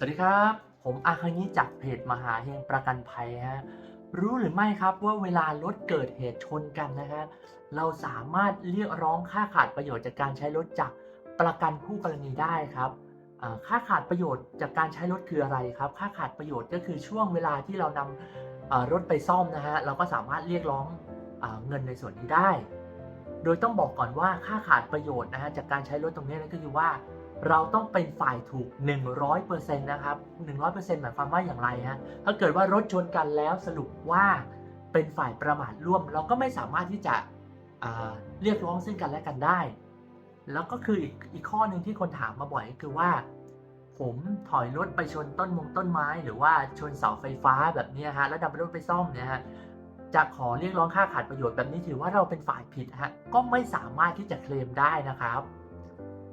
สวัสดีครับ ผมอาคังิจากเพจมหาเฮงประกันภัยฮะรู้หรือไม่ครับว่าเวลารถเกิดเหตุชนกันนะฮะเราสามารถเรียกร้องค่าขาดประโยชน์จากการใช้รถจากประกันคู่กรณีได้ครับค่าขาดประโยชน์จากการใช้รถคืออะไรครับ ค่าขาดประโยชน์ก็คือช่วงเวลาที่เรานำอ่ารถไปซ่อมนะฮะเราก็สามารถเรียกร้องอเงินในส่วนนี้ได้ โดยต้องบอกก่อนว่าค่าขาดประโยชน์นะฮะจากการใช้รถตรงนี้นั่นก็คือว่า เราต้องเป็นฝ่ายถูก 100%นะครับ 100%หมายความว่าอย่างไรฮะ ถ้าเกิดว่ารถชนกันแล้วสรุปว่าเป็นฝ่ายประมาทร่วม เราก็ไม่สามารถที่จะเรียกร้องซึ่งกันและกันได้ แล้วก็คืออีกอีกข้อหนึ่งที่คนถามมาบ่อยก็คือว่า ผมถอยรถไปชนต้นมงต้นไม้ หรือว่าชนเสาไฟฟ้าแบบนี้ฮะแล้วนำรถไปซ่อมเนี่ยฮะจะขอเรียกร้องค่าขาดประโยชน์แบบนี้ถือว่าเราเป็นฝ่ายผิดฮะก็ไม่สามารถที่จะเคลมได้นะครับ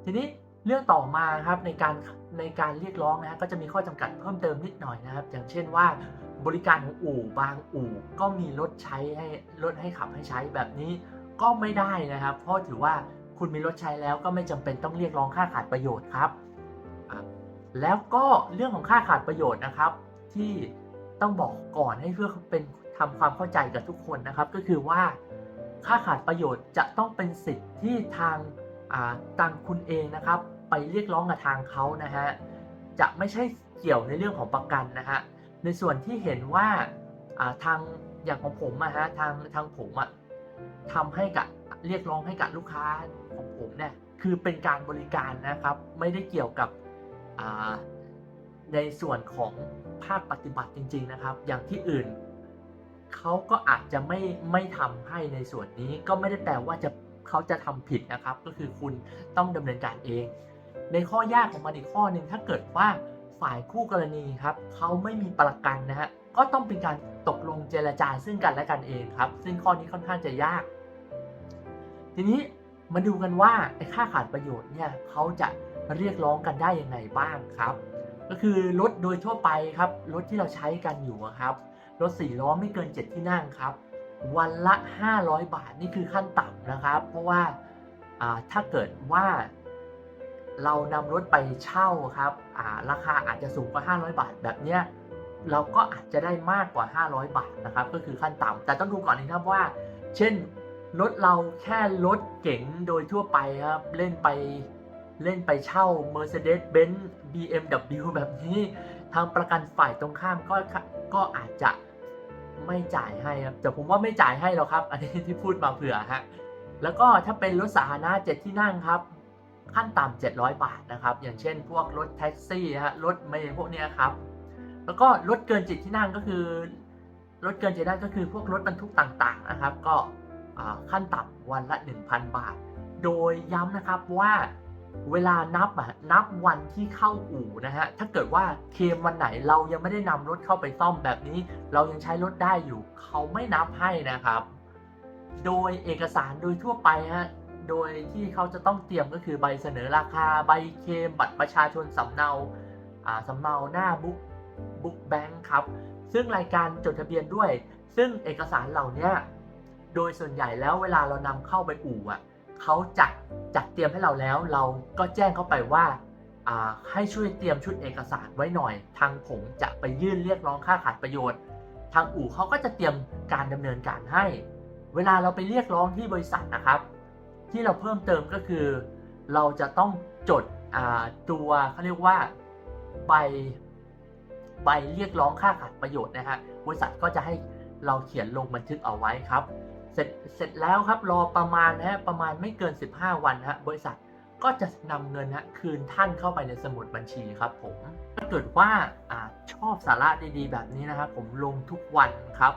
ทีนี้ เรื่องต่อมาครับในการในการเรียกร้องนะฮะก็จะมีข้อจำกัดเพิ่มเติมนิดหน่อยนะครับ อย่างเช่นว่าบริการของอู่บางอู่ก็มีรถใช้ให้รถให้ขับให้ใช้แบบนี้ก็ไม่ได้นะครับ เพราะถือว่าคุณมีรถใช้แล้วก็ไม่จำเป็นต้องเรียกร้องค่าขาดประโยชน์ครับ แล้วก็เรื่องของค่าขาดประโยชน์นะครับ ที่ต้องบอกก่อนให้เพื่อเป็นทำความเข้าใจกับทุกคนนะครับ ก็คือว่าค่าขาดประโยชน์จะต้องเป็นสิทธิ์ที่ทางอ่าทางคุณเองนะครับ ไปเรียกร้องกับทางเขานะฮะจะไม่ใช่เกี่ยวในเรื่องของประกันนะฮะในส่วนที่เห็นว่าทางอย่างของผมอะฮะทางทางผมอะทำให้กับเรียกร้องให้กับลูกค้าของผมเนี่ยคือเป็นการบริการนะครับไม่ได้เกี่ยวกับในส่วนของภาคปฏิบัติจริง ๆนะครับ อย่างที่อื่นเขาก็อาจจะไม่ไม่ทำให้ในส่วนนี้ก็ไม่ได้แปลว่าจะเขาจะทำผิดนะครับ ก็คือคุณต้องดำเนินการเอง ในข้อยากของมันอีกข้อหนึ่งถ้าเกิดว่าฝ่ายคู่กรณีครับเขาไม่มีประกันนะฮะก็ต้องเป็นการตกลงเจรจาซึ่งกันและกันเองครับ ซึ่งข้อนี้ค่อนข้างจะยาก ทีนี้มาดูกันว่าไอ้ค่าขาดประโยชน์เนี่ยเขาจะเรียกร้องกันได้ยังไงบ้างครับ ก็คือรถโดยทั่วไปครับรถที่เราใช้กันอยู่ครับรถสี่ล้อไม่เกิน 7 ที่นั่งครับ วันละ 500 บาทนี่คือขั้นต่ำนะครับ เพราะว่าถ้าเกิดว่า เรานำรถไปเช่าครับาราคาอาจจะสูงกว่า 500 บาทแบบเนี้ยเราก็อาจจะได้มากกว่า 500 บาทนะครับ ก็คือขั้นต่ำแต่ต้องดูก่อนนะครับว่า เช่นรถเราแค่รถเก๋งโดยทั่วไปครับ เล่นไปเล่นไปเช่า Mercedes-Benz BMW แบบนี้ ทางประกันฝ่ายตรงข้ามก็ก็อาจจะไม่จ่ายให้ครับ แต่ผมว่าไม่จ่ายให้หรอกครับ อันนี้ที่พูดมาเผื่อฮะแล้วก็ถ้าเป็นรถสาธารณะเจ็ดที่นั่งครับ ขั้นต่ำ700 บาทนะครับ อย่างเช่นพวกรถแท็กซี่ฮะรถเมล์พวกนี้ครับ แล้วก็รถเกินจิตที่นั่งก็คือรถเกินจิตนั่งก็คือพวกรถบรรทุกต่างๆนะครับ ก็ขั้นต่ำวันละ 1,000 บาท โดยย้ำนะครับว่าเวลานับอะนับวันที่เข้าอู่นะฮะถ้าเกิดว่าเคลมวันไหนเรายังไม่ได้นำรถเข้าไปซ่อมแบบนี้ เรายังใช้รถได้อยู่ เขาไม่นับให้นะครับ โดยเอกสารโดยทั่วไปฮะ โดยที่เขาจะต้องเตรียมก็คือใบเสนอราคาใบเคมบัตรประชาชนสำเนาสำเนาหน้าบุ๊กบุ๊กแบงค์ครับ ซึ่งรายการจดทะเบียนด้วย ซึ่งเอกสารเหล่านี้โดยส่วนใหญ่แล้วเวลาเรานำเข้าไปอู่อะเขาจัดจัดเตรียมให้เราแล้ว เราก็แจ้งเข้าไปว่าให้ช่วยเตรียมชุดเอกสารไว้หน่อย ทางผมจะไปยื่นเรียกร้องค่าขาดประโยชน์ ทางอู่เขาก็จะเตรียมการดำเนินการให้ เวลาเราไปเรียกร้องที่บริษัทนะครับ ที่เราเพิ่มเติมก็คือ เราจะต้องจดตัวเขาเรียกว่าใบใบเรียกร้องค่าขาดประโยชน์นะฮะบริษัทก็จะให้เราเขียนลงบันทึกเอาไว้ครับ เสร็จเสร็จแล้วครับรอประมาณนะฮะประมาณไม่เกิน 15 วันฮะบริษัทก็จะนำเงินฮะคืนท่านเข้าไปในสมุดบัญชีครับผมถ้าเกิดว่าอชอบสาระดีๆ แบบนี้นะครับผมลงทุกวันครับ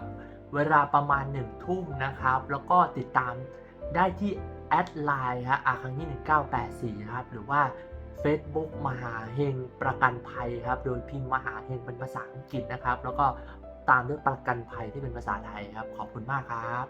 เวลาประมาณ1ทุ่มนะครับ แล้วก็ติดตามได้ที่ แอดไลน์ฮะอาคังที่ 1984ครับหรือว่า Facebook มหาเฮงประกันภัยครับ โดยพิมพ์มหาเฮงเป็นภาษาอังกฤษนะครับ แล้วก็ตามด้วยประกันภัยที่เป็นภาษาไทยครับ ขอบคุณมากครับ